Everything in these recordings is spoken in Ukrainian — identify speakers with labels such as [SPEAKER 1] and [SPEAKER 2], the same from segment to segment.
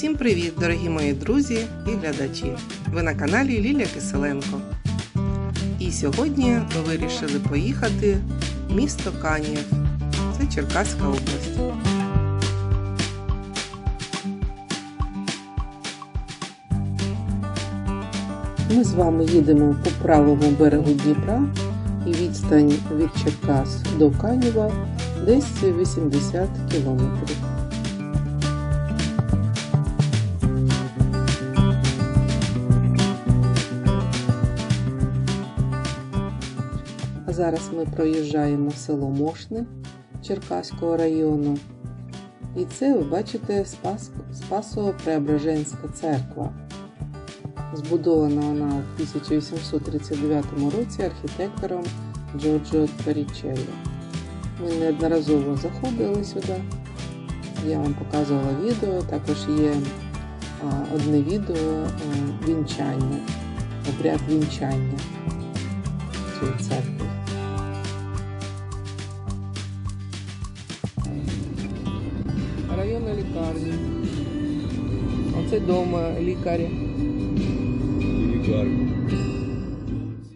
[SPEAKER 1] Всім привіт, дорогі мої друзі і глядачі! Ви на каналі Лілія Киселенко. І сьогодні ми вирішили поїхати в місто Канів. Це Черкаська область. Ми з вами їдемо по правому берегу Дніпра і відстань від Черкас до Канєва десь 80 кілометрів. Зараз ми проїжджаємо село Мошни Черкаського району. І це ви бачите Спас... Спасо-Преображенська церква. Збудована вона у 1839 році архітектором Джорджо Торічелло. Ми неодноразово заходили сюди. Я вам показувала відео, також є одне відео а, вінчання, обряд вінчання цієї церкви. Районна лікарня. Оце дома лікаря.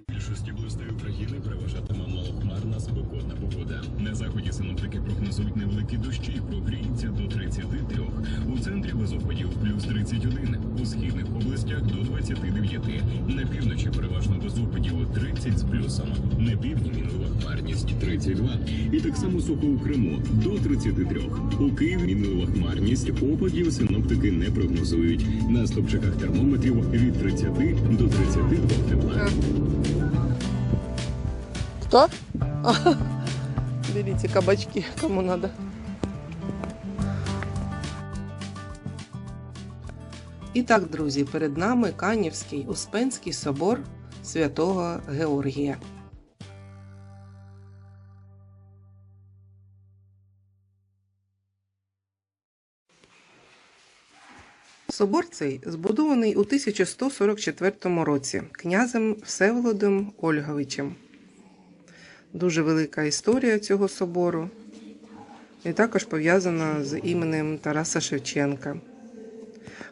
[SPEAKER 2] більшості областей України переважатиме малохмарна спекотна погода. На заході синоптики прогнозують невеликі дощі, прогріється до 33. У центрі без опадів плюс 31. У східних областях до 29. На півночі переважно без опадів 30 з плюсом. На півдні 32. І так само сухо у Криму до 33. У Києві мінлива хмарність, опадів синоптики не прогнозують. На стопчиках термометрів від 30 до 32 тепла.
[SPEAKER 1] Кто? Берите кабачки, кому надо. І так, друзі, перед нами Канівський Успенський собор святого Георгія. Собор цей збудований у 1144 році князем Всеволодом Ольговичем. Дуже велика історія цього собору і також пов'язана з іменем Тараса Шевченка.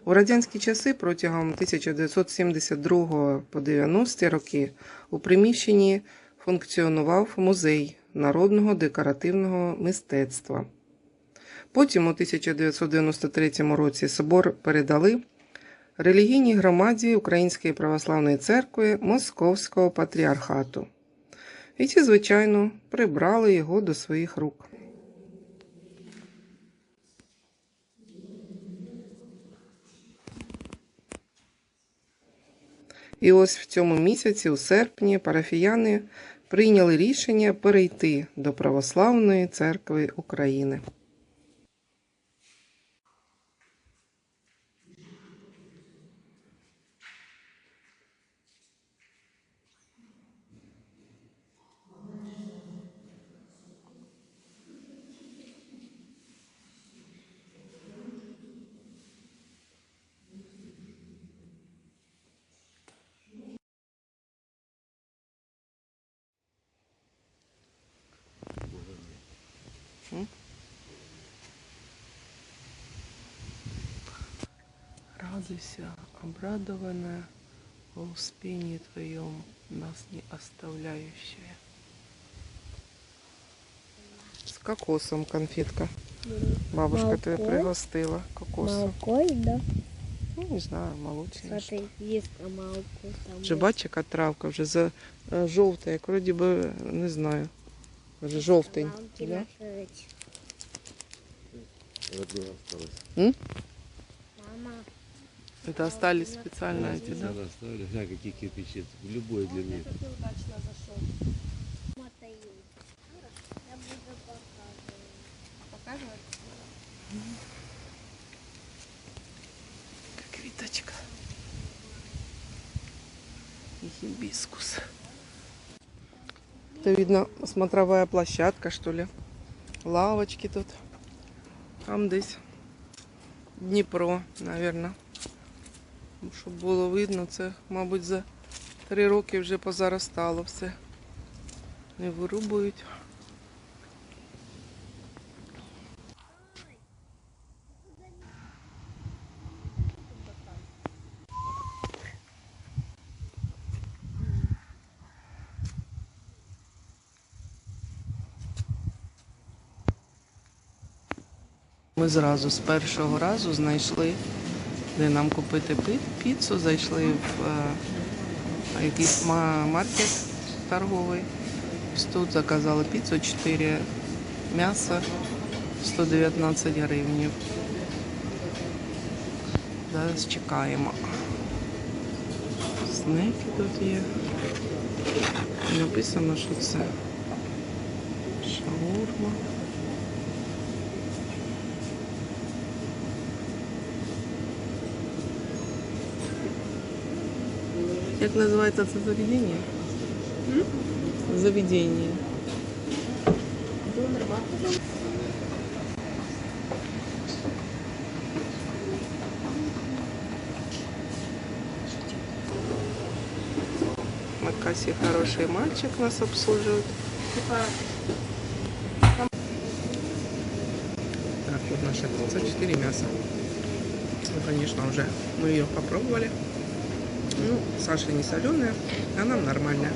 [SPEAKER 1] У радянські часи протягом 1972 по 90 роки у приміщенні функціонував музей народного декоративного мистецтва. Потім у 1993 році собор передали релігійній громаді Української православної церкви Московського патріархату. І ті, звичайно, прибрали його до своїх рук. І ось в цьому місяці, у серпні, парафіяни прийняли рішення перейти до Православної церкви України. Радуйся, обрадованная во успении Твоем, нас не оставляющая. С кокосом конфетка. Бабушка
[SPEAKER 3] Молоко?
[SPEAKER 1] пригостила кокосом.
[SPEAKER 3] Молоко, да?
[SPEAKER 1] Ну, не знаю, молочне. що.
[SPEAKER 3] Смотри, есть молоко. Там
[SPEAKER 1] Вже травка вже за е, жовта, як вроді би, не знаю. Уже
[SPEAKER 3] желтый.
[SPEAKER 1] Да? Это остались специально да, эти,
[SPEAKER 4] специально да? оставили. Смотри, какие кирпичи. Любой длины.
[SPEAKER 1] Как виточка. И хибискус. Это видно смотровая площадка, что ли. Лавочки тут. Там десь Дніпро, наверное. Щоб було видно, це, мабуть, за три роки вже позаростало все. Не вирубують. Ми зразу з першого разу знайшли, де нам купити піцу. Зайшли в е, якийсь маркет торговий. Тут заказали піцу 4 м'яса 119 гривень. Зараз чекаємо. Снеки тут є. Написано, що це шаурма. Як називається це заведення? Заведення. На кассе хороший мальчик нас обслуживает. Так, вот наша пицца 4 мяса. Ну, конечно, уже мы ее попробовали. Ну, Саша не соленая, а нам нормальная.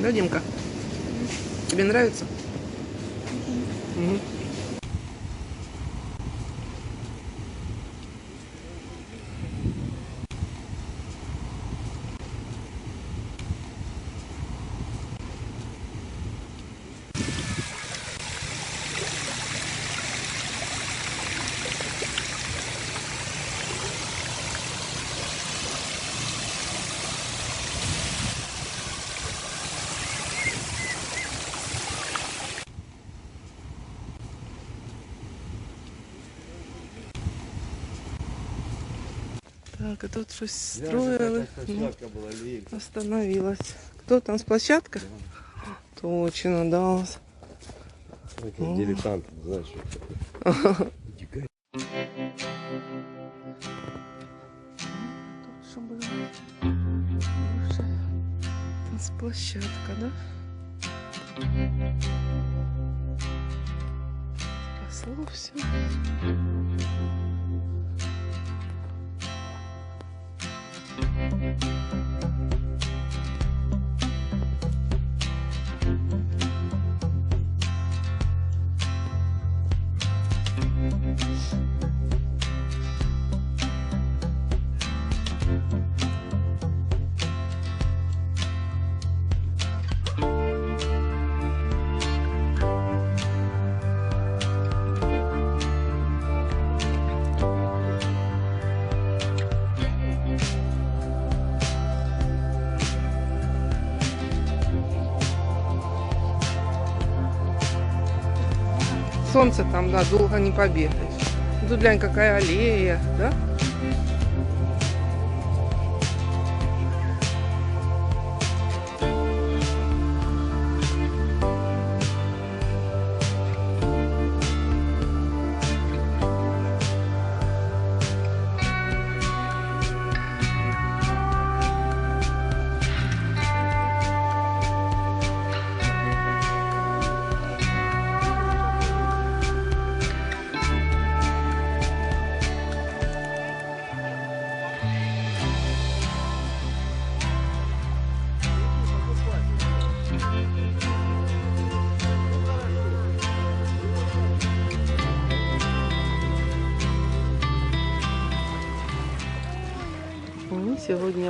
[SPEAKER 1] Да, Димка? Тебе нравится? Мгм. Так, а тут щось строили. Ну,
[SPEAKER 4] Площадка была, видите?
[SPEAKER 1] остановилась. Кто там с площадка? Точно, да.
[SPEAKER 4] Такой Дилетант, знаешь. что Утекает.
[SPEAKER 1] Тут що було? Вже з площадка, да? Росло все. Música Солнце там, да, долго не побегаешь. Глянь, какая аллея, да?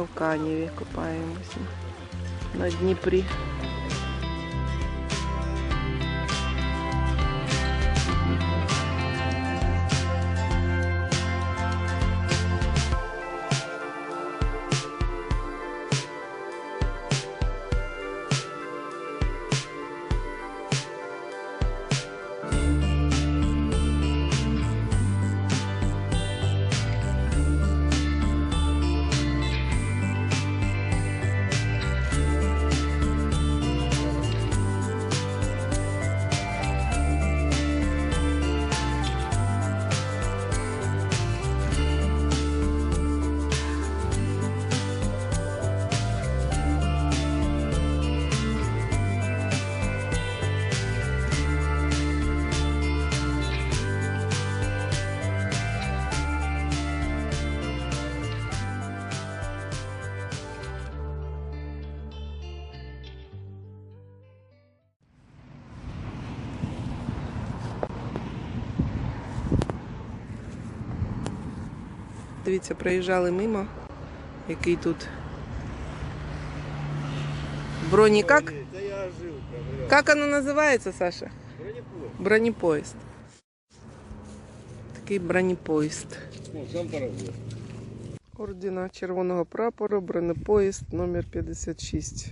[SPEAKER 1] В Каніві купаємося на Дніпрі. Дивіться, проїжджали мимо. Який тут. Броні как? Оно називається, Саша?
[SPEAKER 4] Бронепоезд.
[SPEAKER 1] Бронепоїзд. Такий бронепоїзд.
[SPEAKER 4] Ну.
[SPEAKER 1] Ордена Червоного прапору, бронепоїзд номер 56.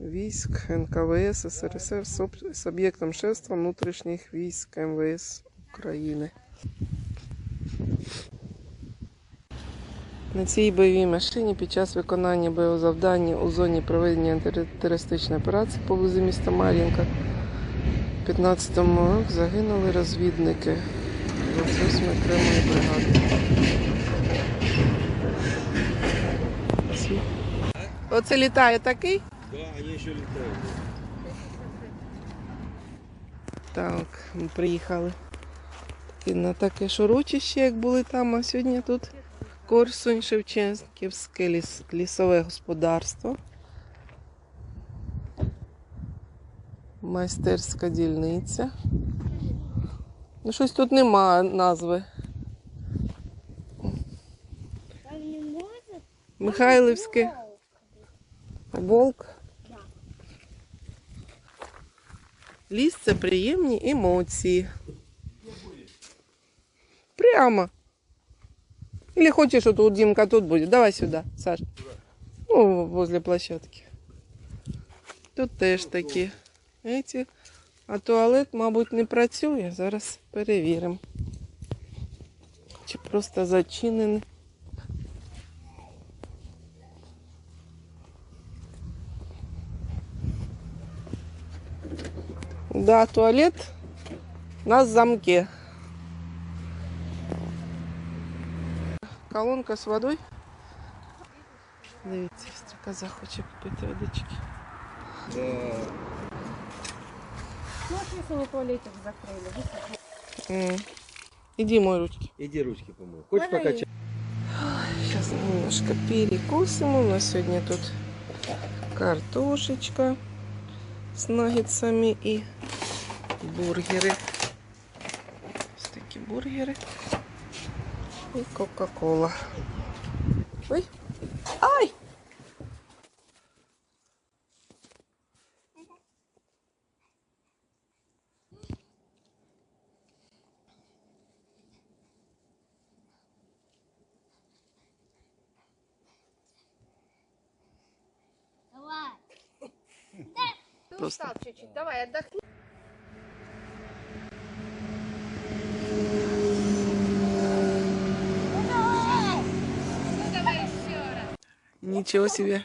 [SPEAKER 1] Військ НКВС СРСР з з об'єктом шефства внутрішніх військ МВС України. На цій бойовій машині під час виконання бойового завдання у зоні проведення антитерористичної операції поблизу міста Мар'їнка у 15-му році загинули розвідники 28 окремої бригади. Оце літає такий?
[SPEAKER 4] Да, они еще летают.
[SPEAKER 1] Так, ми приїхали таки на таке ж як були там, а сьогодні тут Корсунь Шевченківське ліс, лісове господарство. Майстерська дільниця. Ну, щось тут нема назви. Михайлівське. Волк. Ліс це приємні емоції. Прямо. Или хочешь, что тут Димка тут будет? Давай сюда, Саш. Ну, возле площадки. Тут теж такі. Эти. А туалет, мабуть, не працює. Зараз перевіримо. Чи просто зачинений. Да, туалет на замке. Колонка з водою. Дивіться, стрікоза хоче попити водички.
[SPEAKER 4] Да.
[SPEAKER 5] Ну, а если не туалетик закрыли?
[SPEAKER 1] М. Иди мой ручки.
[SPEAKER 4] Иди ручки помой. Хочешь
[SPEAKER 5] Давай.
[SPEAKER 4] покачать?
[SPEAKER 1] Сейчас немножко перекусим. У нас сегодня тут картошечка с наггетсами и бургеры. Ось такі бургери. І Кока-кола. Ой. Ай!
[SPEAKER 3] Давай.
[SPEAKER 5] Ты
[SPEAKER 1] Просто.
[SPEAKER 5] устал чуть-чуть, давай отдохни.
[SPEAKER 1] Ничего себе.